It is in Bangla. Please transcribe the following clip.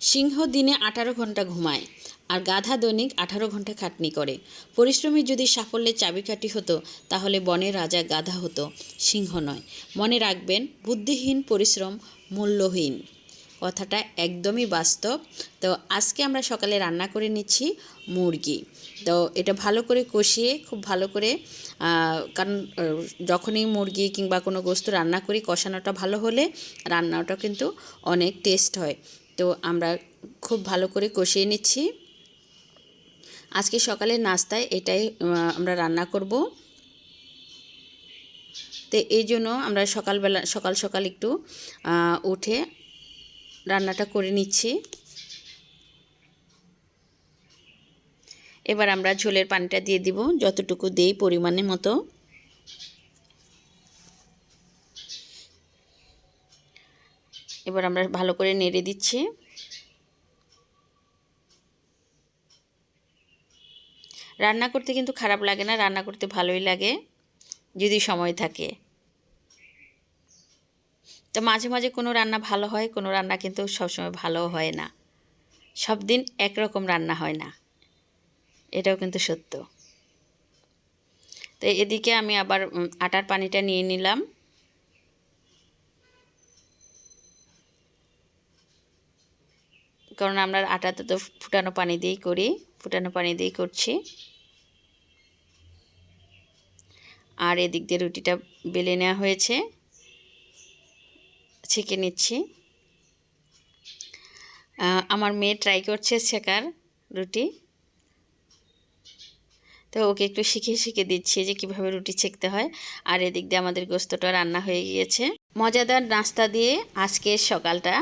সিংহ দিনে আঠারো ঘণ্টা ঘুমায় আর গাধা দৈনিক আঠারো ঘণ্টা খাটনি করে। পরিশ্রমী যদি সাফল্যের চাবিকাঠি হতো, তাহলে বনের রাজা গাধা হতো, সিংহ নয়। মনে রাখবেন, বুদ্ধিহীন পরিশ্রম মূল্যহীন। কথাটা একদমই বাস্তব। তো আজকে আমরা সকালে রান্না করে নিচ্ছি মুরগি। তো এটা ভালো করে কষিয়ে, খুব ভালো করে কারণ যখনই মুরগি কিংবা কোনো গোস্ত রান্না করি, কষানোটা ভালো হলে রান্নাটা কিন্তু অনেক টেস্ট হয়। তো আমরা খুব ভালো করে কষিয়ে নিচ্ছি। আজকে সকালের নাস্তায় এটাই আমরা রান্না করব। তো এই জন্য আমরা সকালবেলা, সকাল সকাল একটু উঠে রান্নাটা করে নিচ্ছি। এবার আমরা ঝোলের পানিটা দিয়ে দিব, যতটুকু দেই পরিমাণের মতো। এবার আমরা ভালো করে নেড়ে দিচ্ছি। রান্না করতে কিন্তু খারাপ লাগে না, রান্না করতে ভালোই লাগে যদি সময় থাকে। তো মাঝে মাঝে কোনো রান্না ভালো হয়, কোনো রান্না কিন্তু সবসময় ভালো হয় না। সব দিন একরকম রান্না হয় না। এটাও কিন্তু সত্য। তো এদিকে আমি আবার আটার পানিটা নিয়ে নিলাম। কারণ আমরা আটাতে তো ফুটানো পানি দিয়েই করি, ফুটানো পানি দিয়েই করছি। আর এদিক দিয়ে রুটিটা বেলে নেওয়া হয়েছে, ছেঁকে নিচ্ছি। আমার মেয়ে ট্রাই করছে শেখার রুটি। তো ওকে একটু শিখিয়ে শিখিয়ে দিচ্ছি যে কীভাবে রুটি ছেঁকতে হয়। আর এদিক দিয়ে আমাদের গোস্তটা রান্না হয়ে গিয়েছে। মজাদার নাস্তা দিয়ে আজকের সকালটা।